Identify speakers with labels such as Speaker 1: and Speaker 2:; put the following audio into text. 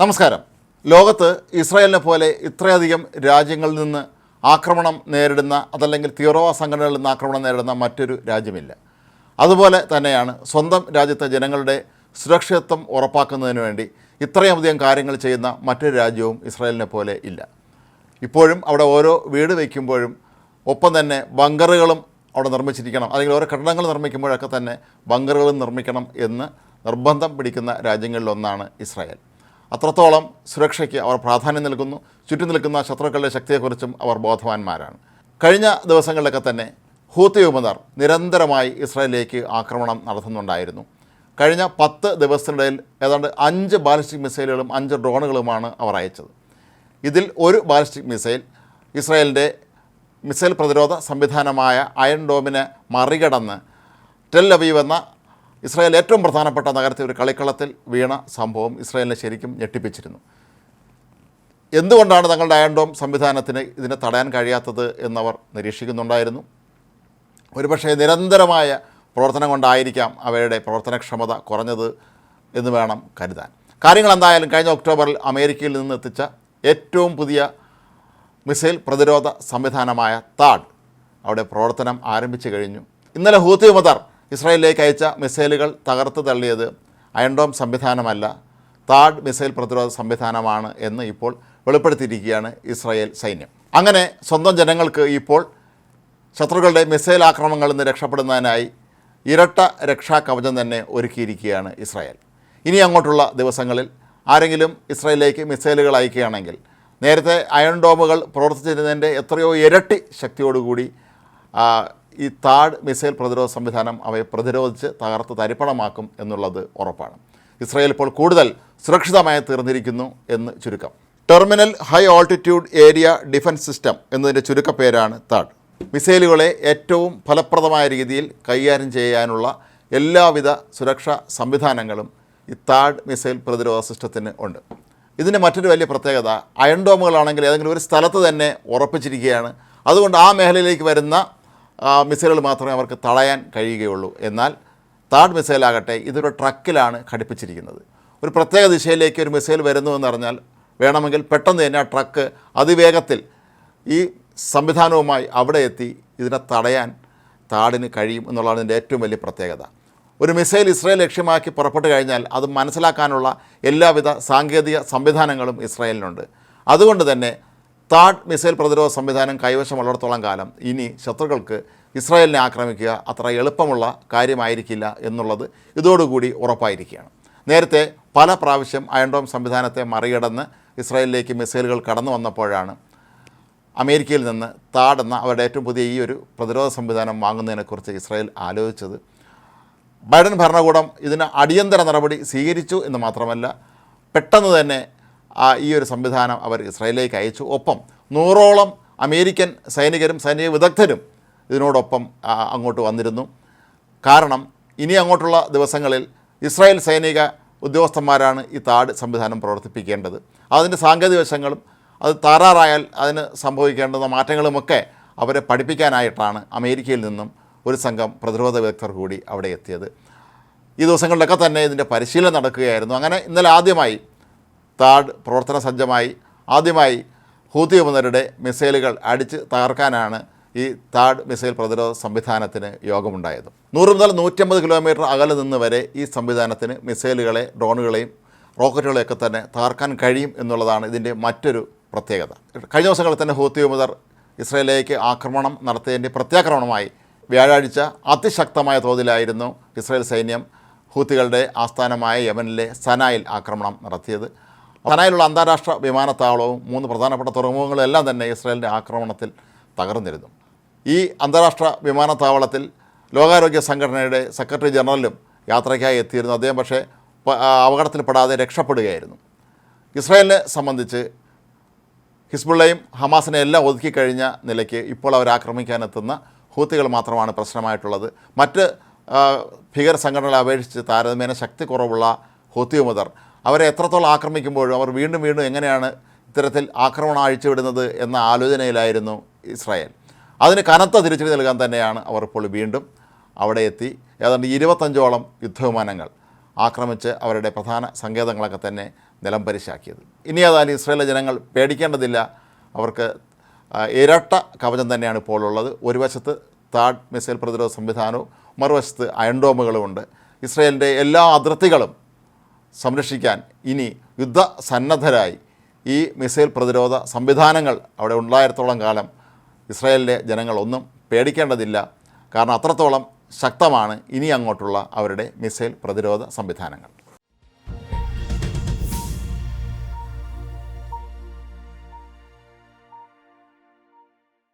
Speaker 1: നമസ്കാരം. ലോകത്ത് ഇസ്രായേലിനെ പോലെ ഇത്രയധികം രാജ്യങ്ങളിൽ നിന്ന് ആക്രമണം നേരിടുന്ന അതല്ലെങ്കിൽ തീവ്രവാദ സംഘടനകളിൽ നിന്ന് ആക്രമണം നേരിടുന്ന മറ്റൊരു രാജ്യമില്ല. അതുപോലെ തന്നെയാണ് സ്വന്തം രാജ്യത്തെ ജനങ്ങളുടെ സുരക്ഷിതത്വം ഉറപ്പാക്കുന്നതിന് വേണ്ടി ഇത്രയധികം കാര്യങ്ങൾ ചെയ്യുന്ന മറ്റൊരു രാജ്യവും ഇസ്രായേലിനെ പോലെ ഇല്ല. ഇപ്പോഴും അവിടെ ഓരോ വീട് വയ്ക്കുമ്പോഴും ഒപ്പം തന്നെ ബങ്കറുകളും അവിടെ നിർമ്മിച്ചിരിക്കണം. അല്ലെങ്കിൽ ഓരോ കെട്ടിടങ്ങൾ നിർമ്മിക്കുമ്പോഴൊക്കെ തന്നെ ബങ്കറുകളും നിർമ്മിക്കണം എന്ന് നിർബന്ധം പിടിക്കുന്ന രാജ്യങ്ങളിലൊന്നാണ് ഇസ്രായേൽ. അത്രത്തോളം സുരക്ഷയ്ക്ക് അവർ പ്രാധാന്യം നൽകുന്നു. ചുറ്റും നിൽക്കുന്ന ശത്രുക്കളുടെ ശക്തിയെക്കുറിച്ചും അവർ ബോധവാന്മാരാണ്. കഴിഞ്ഞ ദിവസങ്ങളിലൊക്കെ തന്നെ ഹൂത്തി വിമതർ നിരന്തരമായി ഇസ്രായേലിലേക്ക് ആക്രമണം നടത്തുന്നുണ്ടായിരുന്നു. കഴിഞ്ഞ പത്ത് ദിവസത്തിനിടയിൽ ഏതാണ്ട് അഞ്ച് ബാലിസ്റ്റിക് മിസൈലുകളും അഞ്ച് ഡ്രോണുകളുമാണ് അവർ അയച്ചത്. ഇതിൽ ഒരു ബാലിസ്റ്റിക് മിസൈൽ ഇസ്രായേലിന്റെ മിസൈൽ പ്രതിരോധ സംവിധാനമായ അയൺ ഡോമിനെ മറികടന്ന് ടെൽ അവീവ് എന്ന ഇസ്രായേൽ ഏറ്റവും പ്രധാനപ്പെട്ട നഗരത്തിൽ ഒരു കളിക്കളത്തിൽ വീണ സംഭവം ഇസ്രായേലിനെ ശരിക്കും ഞെട്ടിപ്പിച്ചിരുന്നു. എന്തുകൊണ്ടാണ് തങ്ങളുടെ അയൺഡോം സംവിധാനത്തിന് ഇതിനെ തടയാൻ കഴിയാത്തത് എന്നവർ നിരീക്ഷിക്കുന്നുണ്ടായിരുന്നു. ഒരുപക്ഷെ നിരന്തരമായ പ്രവർത്തനം കൊണ്ടായിരിക്കാം അവയുടെ പ്രവർത്തനക്ഷമത കുറഞ്ഞത് എന്ന് വേണം കരുതാൻ. കാര്യങ്ങൾ എന്തായാലും കഴിഞ്ഞ ഒക്ടോബറിൽ അമേരിക്കയിൽ നിന്ന് എത്തിച്ച ഏറ്റവും പുതിയ മിസൈൽ പ്രതിരോധ സംവിധാനമായ താഡ് അവിടെ പ്രവർത്തനം ആരംഭിച്ചു കഴിഞ്ഞു. ഇന്നലെ ഹൂത്തി മദർ ഇസ്രായേലിലേക്ക് അയച്ച മിസൈലുകൾ തകർത്ത് തള്ളിയത് അയൺഡോം സംവിധാനമല്ല താഡ് മിസൈൽ പ്രതിരോധ സംവിധാനമാണ് എന്ന് ഇപ്പോൾ വെളിപ്പെടുത്തിയിരിക്കുകയാണ് ഇസ്രായേൽ സൈന്യം. അങ്ങനെ സ്വന്തം ജനങ്ങൾക്ക് ഇപ്പോൾ ശത്രുക്കളുടെ മിസൈൽ ആക്രമണങ്ങളിൽ നിന്ന് രക്ഷപ്പെടുന്നതിനായി ഇരട്ട രക്ഷാ കവചം തന്നെ ഒരുക്കിയിരിക്കുകയാണ് ഇസ്രായേൽ. ഇനി അങ്ങോട്ടുള്ള ദിവസങ്ങളിൽ ആരെങ്കിലും ഇസ്രായേലിലേക്ക് മിസൈലുകൾ അയക്കുകയാണെങ്കിൽ നേരത്തെ അയൺ ഡോമുകൾ പ്രവർത്തിച്ചിരുന്നതിന്റെ എത്രയോ ഇരട്ടി ശക്തിയോടുകൂടി ഈ താഡ് മിസൈൽ പ്രതിരോധ സംവിധാനം അവയെ പ്രതിരോധിച്ച് തകർത്ത് തരിപ്പണമാക്കും എന്നുള്ളത് ഉറപ്പാണ്. ഇസ്രായേൽ ഇപ്പോൾ കൂടുതൽ സുരക്ഷിതമായി തീർന്നിരിക്കുന്നു എന്ന് ചുരുക്കം. Terminal high altitude area defence system എന്നതിന്റെ ചുരുക്കപ്പേരാണ് താഡ് മിസൈലുകളെ ഏറ്റവും ഫലപ്രദമായ രീതിയിൽ കൈകാര്യം ചെയ്യാനുള്ള എല്ലാവിധ സുരക്ഷാ സംവിധാനങ്ങളും ഈ താഡ് മിസൈൽ പ്രതിരോധ സിസ്റ്റത്തിന് ഉണ്ട്. ഇതിന്റെ മറ്റൊരു വലിയ പ്രത്യേകത അയൺ ഡോമുകളാണെങ്കിൽ ഏതെങ്കിലും ഒരു സ്ഥലത്ത് തന്നെ ഉറപ്പിച്ചിരിക്കുകയാണ്. അതുകൊണ്ട് ആ മേഖലയിലേക്ക് വരുന്ന മിസൈലുകൾ മാത്രമേ അവർക്ക് തടയാൻ കഴിയുകയുള്ളൂ. എന്നാൽ താഡ് മിസൈലാകട്ടെ ഇതൊരു ട്രക്കിലാണ് ഘടിപ്പിച്ചിരിക്കുന്നത്. ഒരു പ്രത്യേക ദിശയിലേക്ക് ഒരു മിസൈൽ വരുന്നു എന്നറിഞ്ഞാൽ വേണമെങ്കിൽ പെട്ടെന്ന് തന്നെ ആ ട്രക്ക് അതിവേഗത്തിൽ ഈ സംവിധാനവുമായി അവിടെ എത്തി ഇതിനെ തടയാൻ താടിന് കഴിയും എന്നുള്ളതാണ് ഇതിന്റെ ഏറ്റവും വലിയ പ്രത്യേകത. ഒരു മിസൈൽ ഇസ്രായേൽ ലക്ഷ്യമാക്കി പുറപ്പെട്ടു കഴിഞ്ഞാൽ അത് മനസ്സിലാക്കാനുള്ള എല്ലാവിധ സാങ്കേതിക സംവിധാനങ്ങളും ഇസ്രായേലിനുണ്ട്. അതുകൊണ്ട് തന്നെ താഡ് മിസൈൽ പ്രതിരോധ സംവിധാനം കൈവശമുള്ളിടത്തോളം കാലം ഇനി ശത്രുക്കൾക്ക് ഇസ്രായേലിനെ ആക്രമിക്കുക അത്ര എളുപ്പമുള്ള കാര്യമായിരിക്കില്ല എന്നുള്ളത് ഇതോടുകൂടി ഉറപ്പായിരിക്കുകയാണ്. നേരത്തെ പല പ്രാവശ്യം അയൺഡോം സംവിധാനത്തെ മറികടന്ന് ഇസ്രായേലിലേക്ക് മിസൈലുകൾ കടന്നു വന്നപ്പോഴാണ് അമേരിക്കയിൽ നിന്ന് താഡ് എന്ന അവരുടെ ഏറ്റവും പുതിയ ഈ ഒരു പ്രതിരോധ സംവിധാനം വാങ്ങുന്നതിനെക്കുറിച്ച് ഇസ്രായേൽ ആലോചിച്ചത്. ബൈഡൻ ഭരണകൂടം ഇതിന് അടിയന്തര നടപടി സ്വീകരിച്ചു എന്ന് മാത്രമല്ല പെട്ടെന്ന് തന്നെ ഈ ഒരു സംവിധാനം അവർ ഇസ്രായേലിലേക്ക് അയച്ചു. ഒപ്പം നൂറോളം അമേരിക്കൻ സൈനികരും സൈനിക വിദഗ്ധരും ഇതിനോടൊപ്പം അങ്ങോട്ട് വന്നിരുന്നു. കാരണം ഇനി അങ്ങോട്ടുള്ള ദിവസങ്ങളിൽ ഇസ്രായേൽ സൈനിക ഉദ്യോഗസ്ഥന്മാരാണ് ഈ താഡ് സംവിധാനം പ്രവർത്തിപ്പിക്കേണ്ടത്. അതിന്റെ സാങ്കേതിക വശങ്ങളും അത് താറാറായാൽ അതിന് സംഭവിക്കേണ്ടുന്ന മാറ്റങ്ങളുമൊക്കെ അവരെ പഠിപ്പിക്കാനായിട്ടാണ് അമേരിക്കയിൽ നിന്നും ഒരു സംഘം പ്രതിരോധ വിദഗ്ധർ കൂടി അവിടെ എത്തിയത്. ഈ ദിവസങ്ങളിലൊക്കെ തന്നെ ഇതിന്റെ പരിശീലനം നടക്കുകയായിരുന്നു. അങ്ങനെ ഇന്നലെ ആദ്യമായി താഡ് പ്രവർത്തന സജ്ജമായി ആദ്യമായി ഹൂതി വിമതരുടെ മിസൈലുകൾ അടിച്ച് തകർക്കാനാണ് ഈ താഡ് മിസൈൽ പ്രതിരോധ സംവിധാനത്തിന് യോഗമുണ്ടായത്. നൂറ് മുതൽ നൂറ്റമ്പത് കിലോമീറ്റർ അകലെ നിന്ന് വരെ ഈ സംവിധാനത്തിന് മിസൈലുകളെ ഡ്രോണുകളെയും റോക്കറ്റുകളെയൊക്കെ തന്നെ തകർക്കാൻ കഴിയും എന്നുള്ളതാണ് ഇതിന്റെ മറ്റൊരു പ്രത്യേകത. കഴിഞ്ഞ ദിവസങ്ങളിൽ തന്നെ ഹൂത്തി വിമതർ ഇസ്രയേലിലേക്ക് ആക്രമണം നടത്തിയതിന്റെ പ്രത്യാക്രമണമായി വ്യാഴാഴ്ച അതിശക്തമായ തോതിലായിരുന്നു ഇസ്രയേൽ സൈന്യം ഹൂത്തികളുടെ ആസ്ഥാനമായ യമനിലെ സനായിൽ ആക്രമണം നടത്തിയത്. സനായിലുള്ള അന്താരാഷ്ട്ര വിമാനത്താവളവും മൂന്ന് പ്രധാനപ്പെട്ട തുറമുഖങ്ങളും എല്ലാം തന്നെ ഇസ്രായേലിന്റെ ആക്രമണത്തിൽ തകർന്നിരുന്നു. ഈ അന്താരാഷ്ട്ര വിമാനത്താവളത്തിൽ ലോകാരോഗ്യ സംഘടനയുടെ സെക്രട്ടറി ജനറലും യാത്രയ്ക്കായി എത്തിയിരുന്നു. അദ്ദേഹം പക്ഷേ അപകടത്തിൽപ്പെടാതെ രക്ഷപ്പെടുകയായിരുന്നു. ഇസ്രായേലിനെ സംബന്ധിച്ച് ഹിസ്ബുള്ളയും ഹമാസിനെ എല്ലാം ഒതുക്കി കഴിഞ്ഞ നിലയ്ക്ക് ഇപ്പോൾ അവർ ആക്രമിക്കാനെത്തുന്ന ഹൂത്തികൾ മാത്രമാണ് പ്രശ്നമായിട്ടുള്ളത്. മറ്റ് ഭീകര സംഘടനകളെ അപേക്ഷിച്ച് താരതമ്യേന ശക്തി കുറവുള്ള ഹൂത്തി മുതർ അവരെ എത്രത്തോളം ആക്രമിക്കുമ്പോഴും അവർ വീണ്ടും വീണ്ടും എങ്ങനെയാണ് ഇത്തരത്തിൽ ആക്രമണം അഴിച്ചുവിടുന്നത് എന്ന ആലോചനയിലായിരുന്നു ഇസ്രായേൽ. അതിന് കനത്ത തിരിച്ചടി നൽകാൻ തന്നെയാണ് അവർ ഇപ്പോൾ വീണ്ടും അവിടെ എത്തി. ഏതാണ്ട് ഇരുപത്തഞ്ചോളം യുദ്ധവിമാനങ്ങൾ ആക്രമിച്ച് അവരുടെ പ്രധാന സങ്കേതങ്ങളൊക്കെ തന്നെ നിലംപരിശാക്കിയത് ഇനി ഏതായാലും ഇസ്രായേലിലെ ജനങ്ങൾ പേടിക്കേണ്ടതില്ല. അവർക്ക് ഇരട്ട കവചം തന്നെയാണ് ഇപ്പോൾ ഉള്ളത്. ഒരു വശത്ത് താഡ് മിസൈൽ പ്രതിരോധ സംവിധാനവും മറുവശത്ത് അയൺഡോമുകളുമുണ്ട് ഇസ്രയേലിന്റെ എല്ലാ അതിർത്തികളും സംരക്ഷിക്കാൻ ഇനി യുദ്ധസന്നദ്ധരായി ഈ മിസൈൽ പ്രതിരോധ സംവിധാനങ്ങൾ അവിടെ ഉണ്ടായിരത്തോളം കാലം ഇസ്രായേലിലെ ജനങ്ങളൊന്നും പേടിക്കേണ്ടതില്ല. കാരണം അത്രത്തോളം ശക്തമാണ് ഇനി അങ്ങോട്ടുള്ള അവരുടെ മിസൈൽ പ്രതിരോധ സംവിധാനങ്ങൾ.